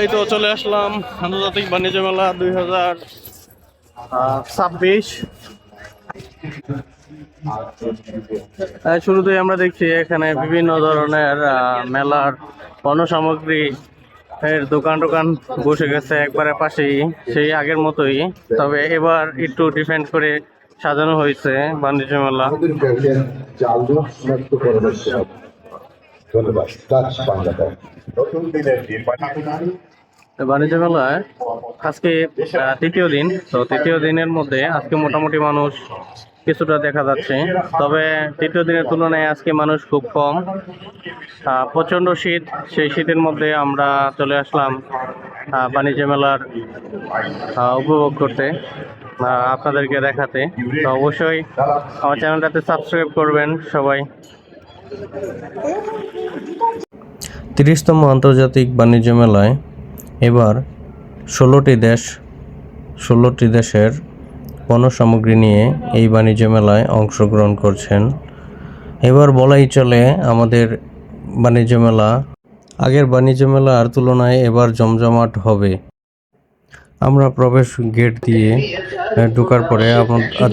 এই তো চলে আসলাম আন্তর্জাতিক বাণিজ্য মেলা দুই হাজার ছাব্বিশ। শুরুতেই আমরা দেখছি এখানে বিভিন্ন ধরনের মেলার পণ্য সামগ্রী এর দোকান টোকান বসে গেছে একবারে পাশেই, সেই আগের মতোই। তবে এবার একটু ডিফেন্ড করে সাজানো হয়েছে বাণিজ্য মেলা। ধন্যবাদ। বাণিজ্য মেলায় আজকে তৃতীয় দিন। তো তৃতীয় দিনের মধ্যে আজকে মোটামুটি মানুষ কিছুটা দেখা যাচ্ছে। তবে তৃতীয় দিনের তুলনায় আজকে মানুষ খুব কম। প্রচণ্ড শীত, সেই শীতের মধ্যে আমরা চলে আসলাম বাণিজ্য মেলার উপভোগ করতে আপনাদেরকে দেখাতে। তো অবশ্যই আমার চ্যানেলটাতে সাবস্ক্রাইব করবেন সবাই। তিরিশতম আন্তর্জাতিক বাণিজ্য মেলায় এবার ষোলোটি দেশ, ষোলোটি দেশের পণ্য সামগ্রী নিয়ে এই বাণিজ্য মেলায় অংশগ্রহণ করছেন। এবার বলাই চলে আমাদের বাণিজ্য মেলা। আগের বাণিজ্য মেলার তুলনায় এবার জমজমাট হবে। আমরা প্রবেশ গেট দিয়ে আহ, ঢোকার পরে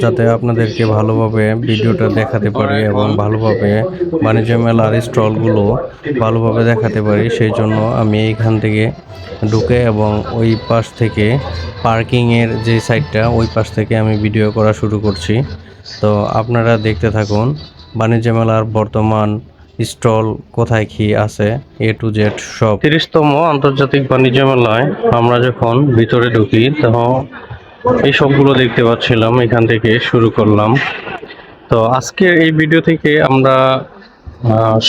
যাতে আপনাদেরকে ভালোভাবে ভিডিওটা দেখাতে পারি এবং ভালোভাবে বাণিজ্য মেলার স্টলগুলো ভালোভাবে দেখাতে পারি সেই জন্য আমি এইখান থেকে ঢুকে এবং ওই পাশ থেকে পার্কিংয়ের যে সাইডটা ওই পাশ থেকে আমি ভিডিও করা শুরু করছি। তো আপনারা দেখতে থাকুন বাণিজ্য মেলার বর্তমান স্টল কোথায় কি আছে? এ টু জেড সব। তিরিশতম আন্তর্জাতিক বাণিজ্য মেলায় আমরা যখন ভিতরে ঢুকি, তখন এই সবগুলো দেখতে পাচ্ছিলাম, এখান থেকে শুরু করলাম। তো আজকের এই ভিডিও থেকে আমরা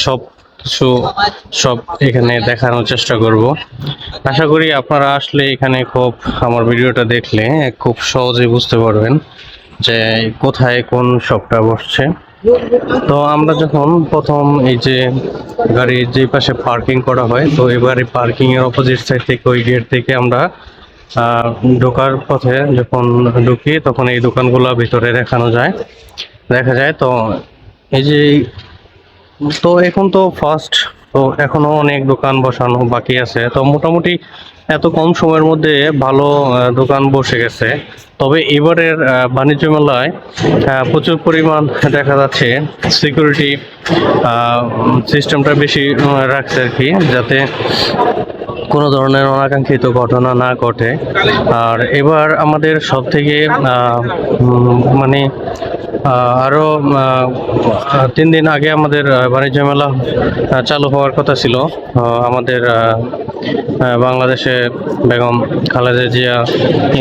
সব কিছু, সব এখানে দেখানোর চেষ্টা করব। আশা করি আপনারা আসলে এখানে খুব, আমার ভিডিওটা দেখলে খুব সহজেই বুঝতে পারবেন যে কোথায় কোন শপটা বসছে। তো আমরা যখন প্রথম এই যে গাড়ির যে পাশে পার্কিং করা হয়, তো এবারে পার্কিং এর অপোজিট সাইড থেকে ওই গেট থেকে আমরা ঢোকার পথে যখন ঢুকি, তখন এই দোকানগুলো ভিতরে দেখানো যায়। দেখা যায় তো এই যে তো এখন তো ফার্স্ট তো এখনও অনেক দোকান বসানো বাকি আছে। তো মোটামুটি এত কম সময়ের মধ্যে ভালো দোকান বসে গেছে। তবে এবারের বাণিজ্য মেলায় প্রচুর পরিমাণ দেখা যাচ্ছে সিকিউরিটি সিস্টেমটা বেশি রাখছে আর কি, যাতে কোনো ধরনের অনাকাঙ্ক্ষিত ঘটনা না ঘটে। আর এবার আমাদের সব থেকে মানে আরও তিন দিন আগে আমাদের বাণিজ্য মেলা চালু হওয়ার কথা ছিল। আমাদের বাংলাদেশে বেগম খালেদা জিয়া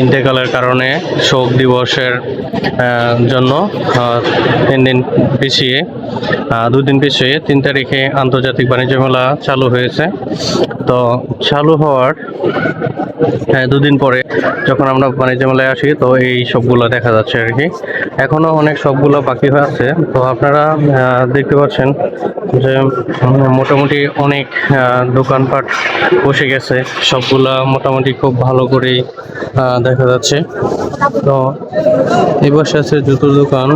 ইন্তেকালের কারণে শোক দিবসের জন্য তিন দিন পিছিয়ে। দুদিন পিছিয়ে তিন তারিখে আন্তর্জাতিক বাণিজ্য মেলা চালু হয়েছে। তো চালু হওয়ার হ্যাঁ দুদিন পরে যখন আমরা বাণিজ্য মেলায় আসি, তো এই সবগুলো দেখা যাচ্ছে আর কি। এখনও অনেক সবগুলো বাকি হয়ে আছে। তো আপনারা দেখতে পাচ্ছেন যে মোটামুটি অনেক দোকানপাট বসে গেছে। সবগুলা মোটামুটি খুব ভালো করেই দেখা যাচ্ছে। তো পাশে আছে জুতোর দোকান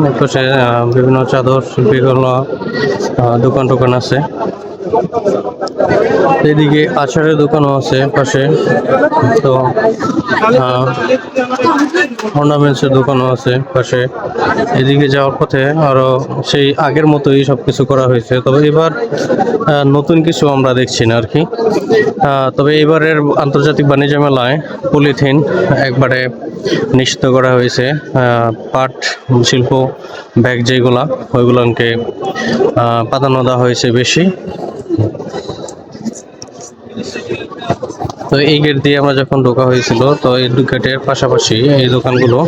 বিভিন্ন চাদর শিল্পীগুলো দোকান টোকান আছে। এদিকে আচারের দোকানও আছে পাশে। তো অর্নামেন্টসের দোকানও আছে পাশে। এদিকে যাওয়ার পথে আরও সেই আগের মতোই সব কিছু করা হয়েছে। তবে এবার নতুন কিছু আমরা দেখছি না আর কি। তবে এবারের আন্তর্জাতিক বাণিজ্য মেলায় পলিথিন একবারে নিষিদ্ধ করা হয়েছে পাট, শিল্প ব্যাগ যেগুলা, ওইগুলোকে প্রাধান্য দেওয়া হয়েছে বেশি। তো এই গেট দিয়ে আমরা যখন ঢোকা হয়েছিল, তো এই গেটের পাশাপাশি এই দোকানগুলো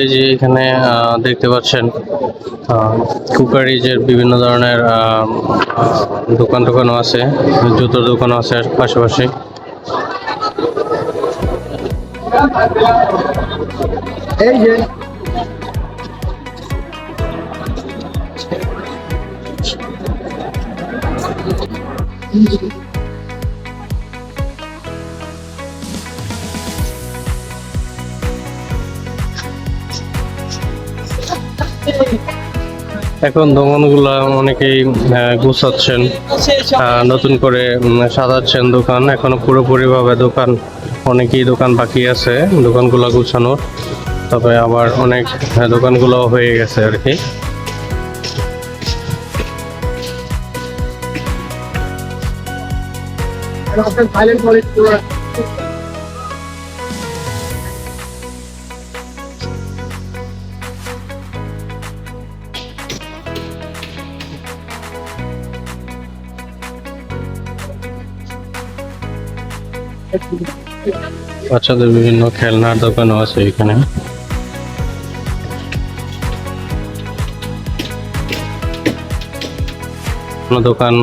এই যে এখানে দেখতে পাচ্ছেন কুকারিজের বিভিন্ন ধরনের দোকান টোকানও আছে, জুতোর দোকানও আছে পাশাপাশি। এই যে। এখন দোকানগুলা অনেকেই আহ, গুছাচ্ছেন আহ, নতুন করে উম, সাজাচ্ছেন দোকান এখনও পুরোপুরি ভাবে দোকান অনেকেই দোকান বাকি আছে দোকানগুলো গুছানোর তবে আবার অনেক আহ, দোকানগুলো হয়ে গেছে আর কি। সাইলেন্ট কলেজ বাচ্চাদের বিভিন্ন খেলনার দোকানও আছে এখানে। কোনো দোকান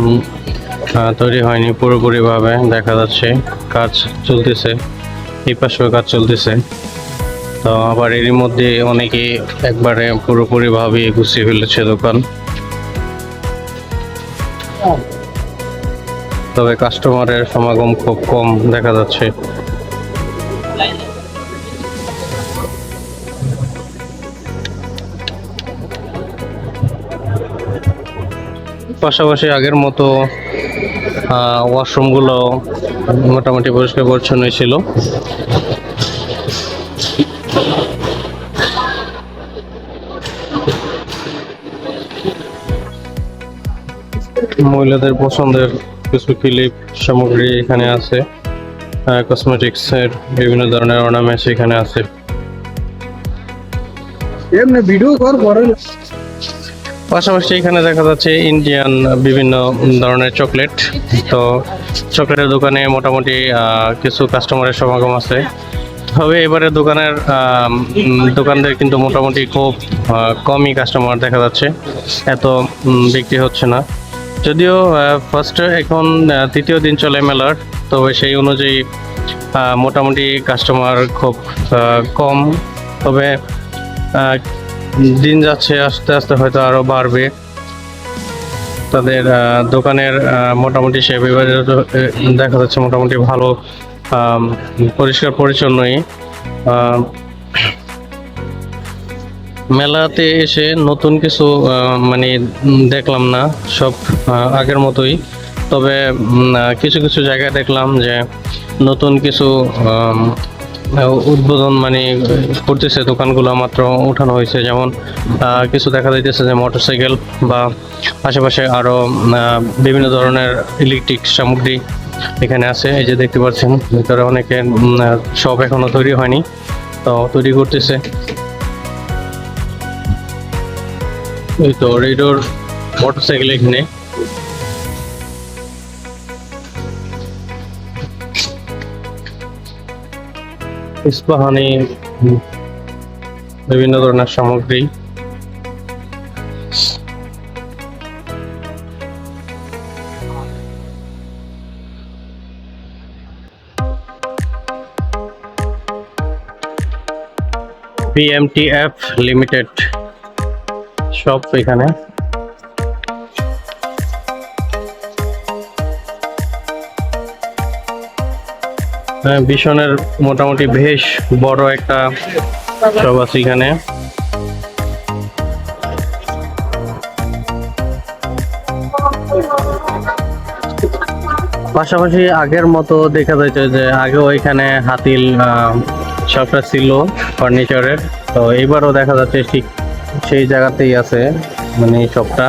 তৈরি হয়নি পুরোপুরি ভাবে দেখা যাচ্ছে কাজ চলতেছে, এই পাশেও কাজ চলতেছে। তো আবার এরই মধ্যে অনেকে একবারে পুরোপুরি ভাবে গুছিয়ে ফেলেছে দোকান। তবে কাস্টমারের সমাগম খুব কম দেখা যাচ্ছে। পাশাপাশি আগের মতো ওয়াশরুমগুলো মোটামুটি পরিষ্কার পরিচ্ছন্নই ছিল। মহিলাদের পছন্দের কিছু ক্লিপ সামগ্রী এখানে আছে। কসমেটিক্স এর বিভিন্ন ধরনের অর্নামেন্টস এখানে আছে। এমনি ভিডিও কর, পরে পাশাপাশি এখানে দেখা যাচ্ছে ইন্ডিয়ান বিভিন্ন ধরনের চকলেট তো চকলেটের দোকানে মোটামুটি কিছু কাস্টমারের সমাগম আছে। তবে এবারে দোকানের দোকানদের কিন্তু মোটামুটি খুব কমই কাস্টমার দেখা যাচ্ছে। এত বিক্রি হচ্ছে না। যদিও ফার্স্ট এখন তৃতীয় দিন চলে মেলার। তবে সেই অনুযায়ী মোটামুটি কাস্টমার খুব কম। তবে দিন যাচ্ছে, আস্তে আস্তে হয়তো আরও বাড়বে। তাদের দোকানের মোটামুটি সে দেখা যাচ্ছে মোটামুটি ভালো পরিষ্কার পরিচ্ছন্নই। মেলাতে এসে নতুন কিছু মানে দেখলাম না, সব আগের মতোই। তবে কিছু কিছু জায়গায় দেখলাম যে নতুন কিছু উদ্বোধন মানে করতেছে দোকানগুলো মাত্র উঠানো হয়েছে। যেমন কিছু দেখা যাইতেছে যে মোটরসাইকেল বা আশেপাশে আরও আহ, বিভিন্ন ধরনের ইলেকট্রিক সামগ্রী এখানে আছে। এই যে দেখতে পাচ্ছেন ভিতরে অনেকে সব এখনও তৈরি হয়নি তো তৈরি করতেছে। এই তো রেডোর মোটরসাইকেল এখানে। ইস্পাহানি বিভিন্ন ধরনের সামগ্রী। পিএমটিএফ লিমিটেড সব এখানে। ভীষণের মোটামুটি বেশ বড় একটা সব আছে এখানে। পাশাপাশি আগের মতো দেখা যাইতো যে আগেও এখানে হাতিল শপটা ছিল ফার্নিচারের। তো এবারও দেখা যাচ্ছে ঠিক সেই জায়গাতেই আছে মানে শপটা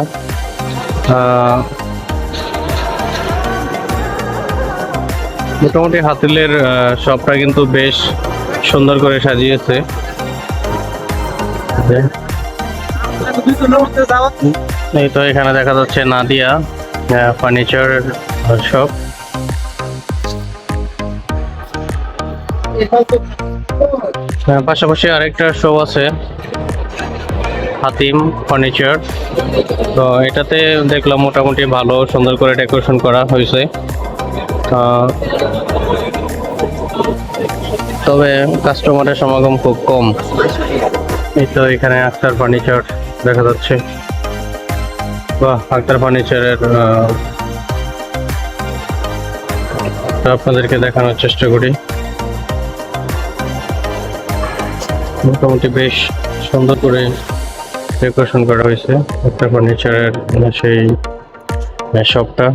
মোটামুটি হাতিলের শপটা কিন্তু বেশ সুন্দর করে সাজিয়েছে। এই তো এখানে দেখা যাচ্ছে নাদিয়া ফার্নিচার শপ হ্যাঁ, পাশাপাশি আরেকটা শো আছে হাতিম ফার্নিচার তো এটাতে দেখলাম মোটামুটি ভালো সুন্দর করে ডেকোরেশন করা হয়েছে। তবে কাস্টমারের সমাগম খুব কম। এই তো এখানে আক্তার ফার্নিচার দেখা যাচ্ছে। বাহ আক্তার ফার্নিচারের আপনাদেরকে দেখানোর চেষ্টা করি। মোটামুটি বেশ সুন্দর করে ডেকোরেশন করা হয়েছে একটা ফার্নিচারের সেই শপটা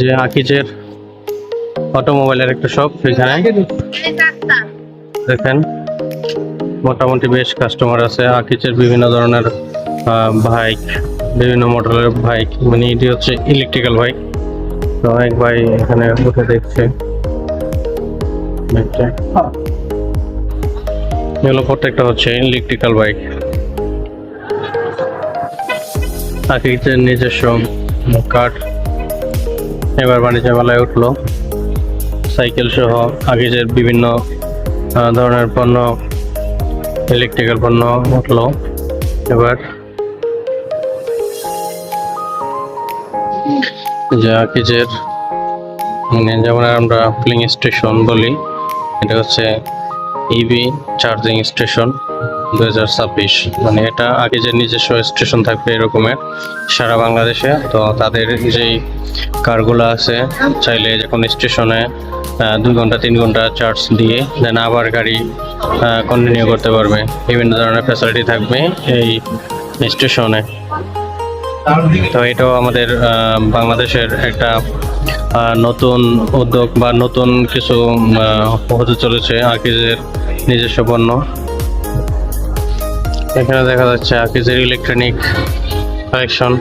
যে আকিজের অটোমোবাইলের একটা শপ এখানে। দেখেন, মোটামুটি বেশ কাস্টমার আছে। আকিজের বিভিন্ন ধরনের বাইক বিভিন্ন মডেলের বাইক মানে এটি হচ্ছে ইলেকট্রিক্যাল বাইক তো অনেক ভাই এখানে উঠে দেখছে। এগুলো প্রত্যেকটা হচ্ছে ইলেকট্রিক্যাল বাইক আকিজের নিজস্ব কাঠ এবার বাণিজ্য মেলায় উঠল। সাইকেল সহ আগেজের বিভিন্ন ধরনের পণ্য ইলেকট্রিক্যাল পণ্য উঠল। এবার যা আগেজের মানে যেমন আমরা ফিলিং স্টেশন বলি, এটা হচ্ছে ইভি চার্জিং স্টেশন দু হাজার ছাব্বিশ। মানে এটা আগে যে নিজস্ব স্টেশন থাকবে এরকমের সারা বাংলাদেশে, তো তাদের যেই কারগুলো আছে, চাইলে যখন স্টেশনে দুই ঘণ্টা, তিন ঘণ্টা চার্জ দিয়ে দেন আবার গাড়ি কন্টিনিউ করতে পারবে। বিভিন্ন ধরনের ফ্যাসিলিটি থাকবে এই স্টেশনে। তো এটাও আমাদের বাংলাদেশের একটা নতুন উদ্যোগ বা নতুন কিছু হতে চলেছে আকিজের নিজস্ব পণ্য। এখানে দেখা যাচ্ছে আকিজের ইলেকট্রনিক কালেকশন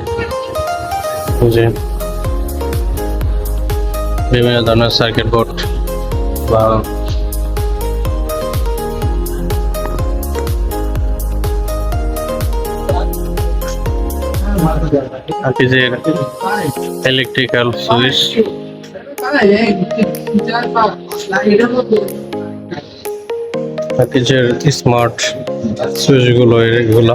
যে বিভিন্ন ধরনের সার্কিট বোর্ড বা আকিজের ইলেকট্রিক্যাল সুইচ আকিজের স্মার্ট সুইচগুলো, এগুলো।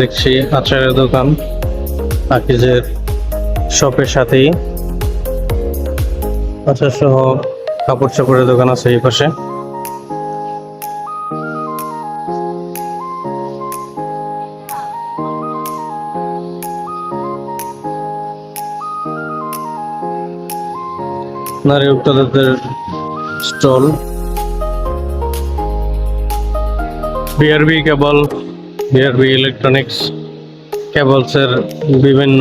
দেখছি, আচারের দোকান আকিজের শপের সাথেই। আচার সহ কাপড় চাপড়ের দোকান আছে এই পাশে। নারী উত্তরদের stall. BRB cable BRB electronics কেবলসের বিভিন্ন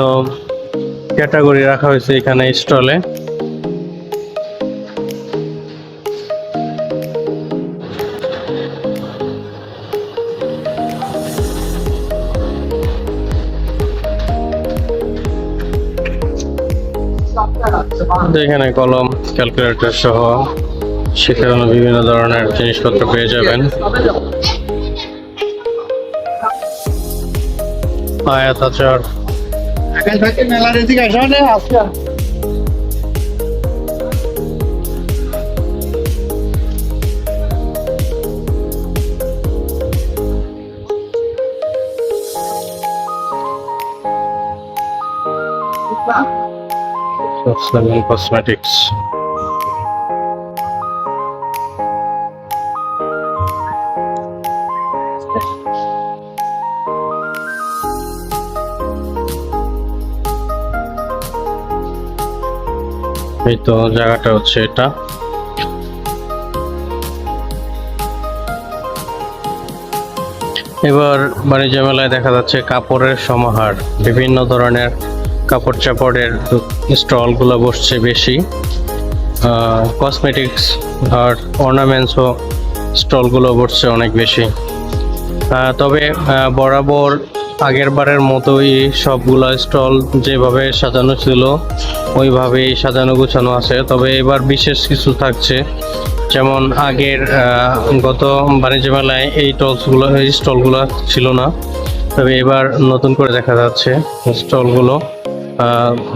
ক্যাটাগরি রাখা হয়েছে এখানে স্টলে। এখানে কলম, ক্যালকুলেটর সহ শেখানো বিভিন্ন ধরনের জিনিসপত্র পেয়ে যাবেন। আয়াত আচার। মেলার এদিকে আসা। না আজকে সেভেন কসমেটিক্স এই তো জায়গাটা হচ্ছে এটা। এবার বাণিজ্য মেলায় দেখা যাচ্ছে কাপড়ের সমাহার, বিভিন্ন ধরনের কাপড় চাপড়ের স্টলগুলো বসছে বেশি। কসমেটিক্স আর অর্নামেন্টসও স্টলগুলো বসছে অনেক বেশি। তবে বরাবর আগের বারের মতোই সবগুলো স্টল যেভাবে সাজানো ছিল, ওইভাবেই সাজানো গুছানো আছে। তবে এবার বিশেষ কিছু থাকছে। যেমন আগের গত বাণিজ্য মেলায় এই টলসগুলো এই স্টলগুলো ছিল না। তবে এবার নতুন করে দেখা যাচ্ছে স্টলগুলো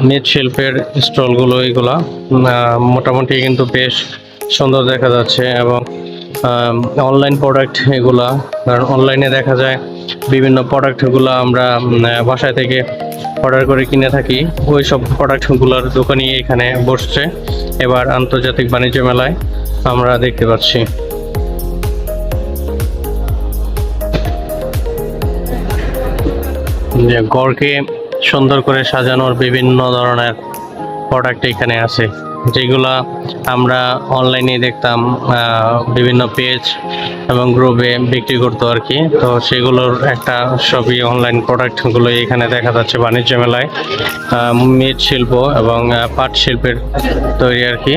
মৃৎশিল্পের স্টলগুলো, এগুলা মোটামুটি কিন্তু বেশ সুন্দর দেখা যাচ্ছে এবং অনলাইন প্রোডাক্ট এগুলা, কারণ অনলাইনে দেখা যায় বিভিন্ন প্রোডাক্টগুলো আমরা বাসায় থেকে অর্ডার করে কিনে থাকি। ওই সব প্রোডাক্টগুলোর দোকানই এখানে বসছে। এবার আন্তর্জাতিক বাণিজ্য মেলায় আমরা দেখতে পাচ্ছি। যে গড়কে সুন্দর করে সাজানোর বিভিন্ন ধরনের প্রোডাক্ট এখানে আছে, যেগুলা আমরা অনলাইনে দেখতাম বিভিন্ন পেজ এবং গ্রুপে বিক্রি করতো আর কি। তো সেগুলোর একটা সবই অনলাইন প্রোডাক্টগুলো এখানে দেখা যাচ্ছে বাণিজ্য মেলায় মৃৎশিল্প এবং পাট শিল্পের তৈরি আর কি।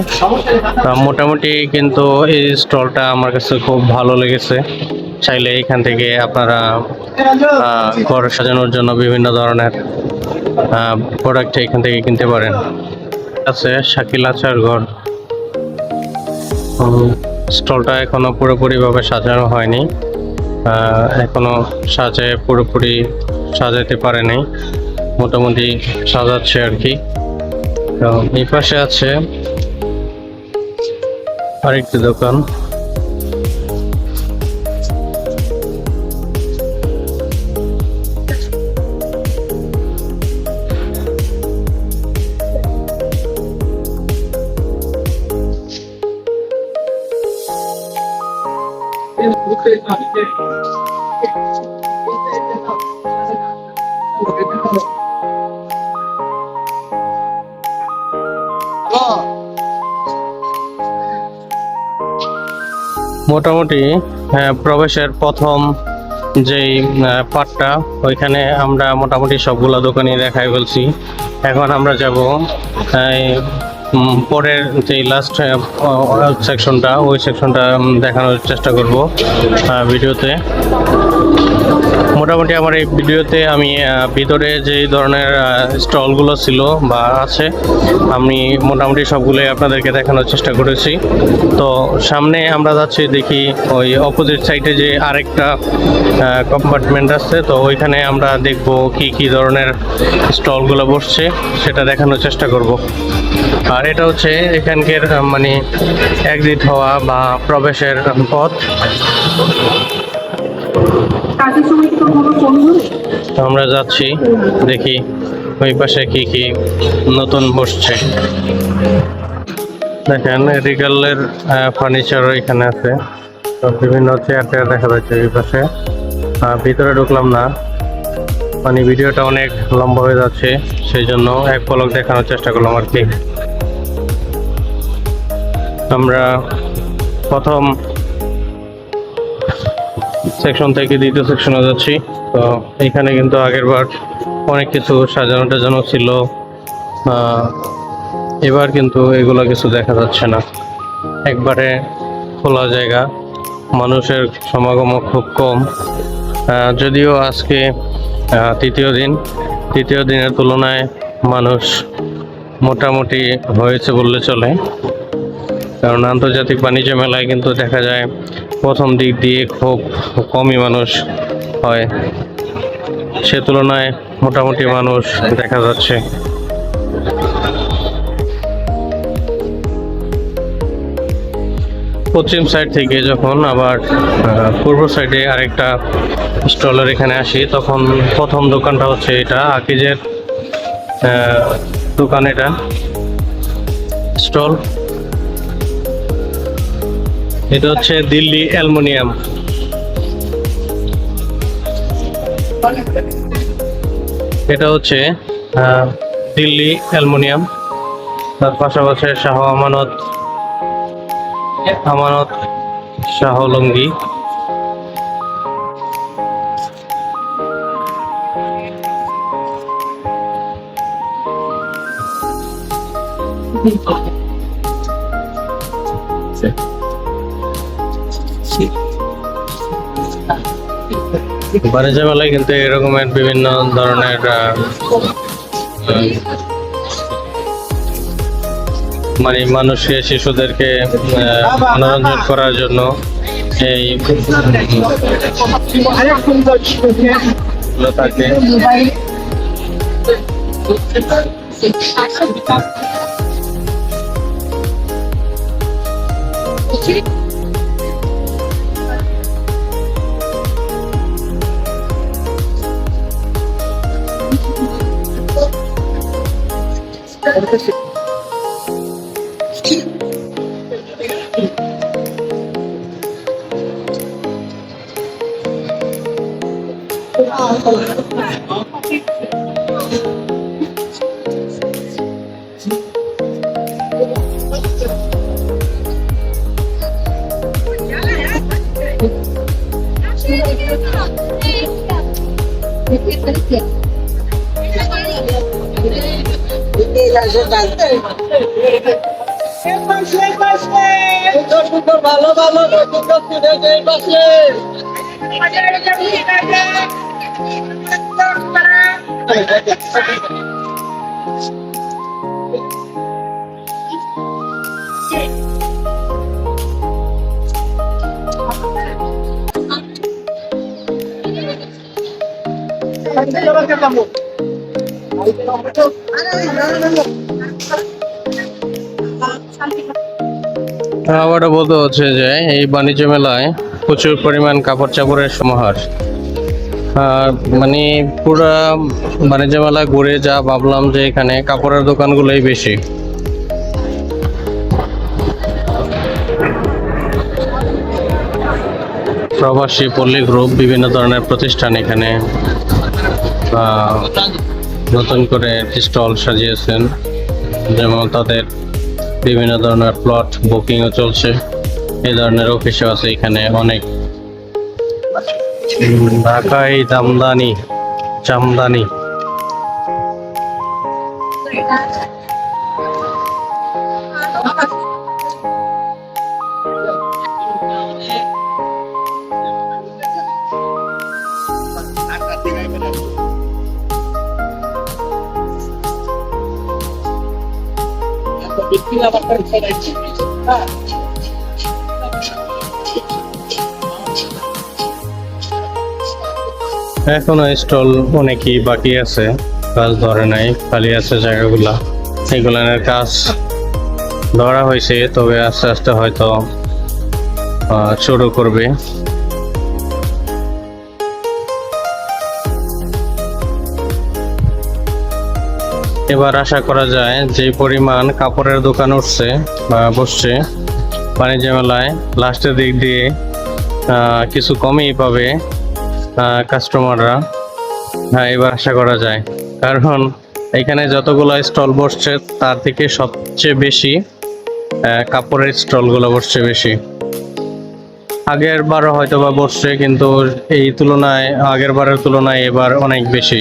মোটামুটি কিন্তু এই স্টলটা আমার কাছে খুব ভালো লেগেছে। চাইলে এখান থেকে আপনারা ঘর সাজানোর জন্য বিভিন্ন ধরনের প্রোডাক্ট এখান থেকে কিনতে পারেন। আছে শাকিল আচার ঘর। স্টলটা এখনও পুরোপুরিভাবে সাজানো হয়নি। এখনও সাজে পুরোপুরি সাজাতে পারেনি মোটামুটি সাজাচ্ছে আর কি। এই পাশে আছে আরেকটি দোকান। মোটামুটি হ্যাঁ, প্রবেশের প্রথম যেই আহ, পার্টটা ওইখানে আমরা মোটামুটি সবগুলো দোকানই দেখাই বলছি। এখন আমরা যাব পরের যে লাস্ট সেকশনটা ওই সেকশনটা দেখানোর চেষ্টা করব ভিডিওতে। মোটামুটি আমার এই ভিডিওতে আমি ভিতরে যে ধরনের স্টলগুলো ছিল বা আছে, আমি মোটামুটি সবগুলোই আপনাদেরকে দেখানোর চেষ্টা করেছি। তো সামনে আমরা যাচ্ছি, দেখি ওই অপোজিট সাইডে যে আরেকটা কম্পার্টমেন্ট আছে, তো ওইখানে আমরা দেখব কি কি ধরনের স্টলগুলো বসছে, সেটা দেখানোর চেষ্টা করব। আর এটা হচ্ছে এখানকার মানে এক্সিট হওয়া বা প্রবেশের পথ। আমরা যাচ্ছি দেখি ওই পাশে কি কি নতুন বসছে। দেখেন রিগালের ফার্নিচার এখানে আছে। বিভিন্ন চেয়ার টেয়ার দেখা যাচ্ছে ওই পাশে। ভিতরে ঢুকলাম না। মানে ভিডিওটা অনেক লম্বা হয়ে যাচ্ছে সেই জন্য এক পলক দেখানোর চেষ্টা করলাম আর কি। আমরা প্রথম সেকশন থেকে দ্বিতীয় সেকশনে যাচ্ছি। তো এখানে কিন্তু আগের বার অনেক কিছু সাজানো টাজানো ছিল এবার কিন্তু এগুলো কিছু দেখা যাচ্ছে না। একবারে খোলা জায়গা। মানুষের সমাগম খুব কম। যদিও আজকে তৃতীয় দিন। তৃতীয় দিনের তুলনায় মানুষ মোটামুটি হয়েছে বললে চলে। কারণ আন্তর্জাতিক বাণিজ্য মেলায় কিন্তু দেখা যায় প্রথম দিক দিয়ে খুব কমই মানুষ হয়। সে তুলনায় মোটামুটি মানুষ দেখা যাচ্ছে। পশ্চিম সাইড থেকে যখন আবার পূর্ব সাইডে আরেকটা স্টলের এখানে আসি, তখন প্রথম দোকানটা হচ্ছে এটা, আকিজের দোকান এটা, স্টল। এটা হচ্ছে দিল্লি অ্যালুমিনিয়াম। এটা হচ্ছে দিল্লি অ্যালুমিনিয়াম। তার পাশাপাশি শাহ আমানত আমানত শাহ লঙ্গি। বাণিজ্য মেলায় কিন্তু এরকমের বিভিন্ন ধরনের মানে মানুষকে শিশুদেরকে মনোরঞ্জন করার জন্য এই গুলো থাকে ভালো ভালো এই পাশে আবারও বলতে হচ্ছে যে এই বাণিজ্য মেলায় প্রচুর পরিমাণ কাপড় চাপড়ের সমাহার মানে পুরা বাণিজ্য মেলা ঘুরে যা ভাবলাম যে এখানে কাপড়ের দোকানগুলোই বেশি। প্রবাসী পল্লী গ্রুপ বিভিন্ন ধরনের প্রতিষ্ঠান এখানে নতুন করে স্টল সাজিয়েছেন, যেমন তাদের বিভিন্ন ধরনের প্লট বুকিংও চলছে। এই ধরনের অফিসও আছে এখানে অনেক। ঢাকাই দামদানি চামদানি এখনও স্টল অনেকই বাকি আছে, কাজ ধরে নাই, খালি আছে জায়গাগুলা। এগুলানের কাজ ধরা হয়েছে, তবে আস্তে আস্তে হয়তো শুরু করবে। এবার আশা করা যায় যে পরিমাণ কাপড়ের দোকান উঠছে বা বসছে বাণিজ্য মেলায়, লাস্টের দিক দিয়ে কিছু কমই পাবে কাস্টমাররা হ্যাঁ এবার আশা করা যায়। কারণ এখানে যতগুলো স্টল বসছে, তার থেকে সবচেয়ে বেশি কাপড়ের স্টলগুলো বসছে বেশি। আগের বারও হয়তো বা বসছে, কিন্তু এই তুলনায়, আগের বারের তুলনায় এবার অনেক বেশি।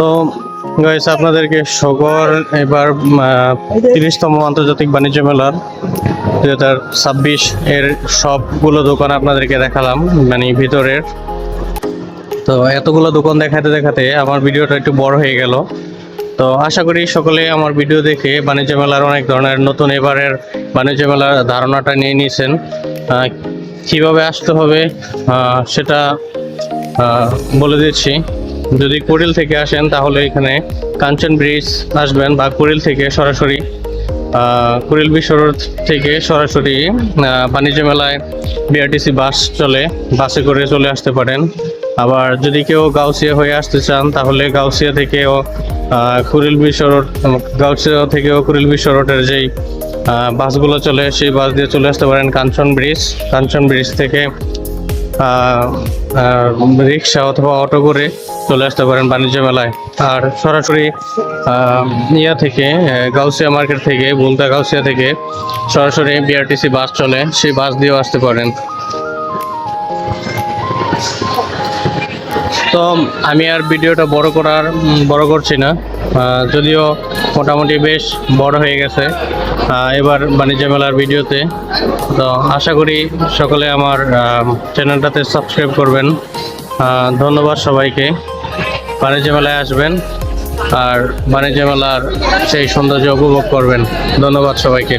তো গাইস আপনাদেরকে সকল এবার তিরিশতম আন্তর্জাতিক বাণিজ্য মেলার দুই হাজার ছাব্বিশ এর সবগুলো দোকান আপনাদেরকে দেখালাম মানে ভিতরের। তো এতগুলো দোকান দেখাতে দেখাতে আমার ভিডিওটা একটু বড় হয়ে গেল। তো আশা করি সকলে আমার ভিডিও দেখে বাণিজ্য মেলার অনেক ধরনের নতুন এবারের বাণিজ্য মেলার ধারণাটা নিয়ে নিয়েছেন। কীভাবে আসতে হবে সেটা বলে দিচ্ছি। যদি কুড়িল থেকে আসেন, তাহলে এখানে কাঞ্চন ব্রিজ আসবেন বা কুড়িল থেকে সরাসরি কুড়িল বিশ্ব রোড থেকে সরাসরি বাণিজ্য মেলায় বিআরটিসি বাস চলে, বাসে করে চলে আসতে পারেন। আবার যদি কেউ গাউসিয়া হয়ে আসতে চান, তাহলে গাউসিয়া থেকেও কুড়িল বিশ্ব রোড গাউসিয়া থেকেও কুড়িল বিশ্ব রোডের যেই বাসগুলো চলে, সেই বাস দিয়ে চলে আসতে পারেন কাঞ্চন ব্রিজ। কাঞ্চন ব্রিজ থেকে রিক্সা অথবা অটো করে চলে আসতে পারেন বাণিজ্য মেলায়। আর সরাসরি ইয়া থেকে গাউসিয়া মার্কেট থেকে, বুলতা গাউসিয়া থেকে সরাসরি বিআরটিসি বাস চলে। সেই বাস দিয়েও আসতে পারেন। তো আমি আর ভিডিওটা বড় করার বড় করছি না। যদিও মোটামুটি বেশ বড় হয়ে গেছে। এবার বাণিজ্য মেলার ভিডিওতে। তো আশা করি সকলে আমার চ্যানেলটাতে সাবস্ক্রাইব করবেন। ধন্যবাদ সবাইকে। বাণিজ্য মেলায় আসবেন আর বাণিজ্য মেলার সেই সৌন্দর্য উপভোগ করবেন। ধন্যবাদ সবাইকে।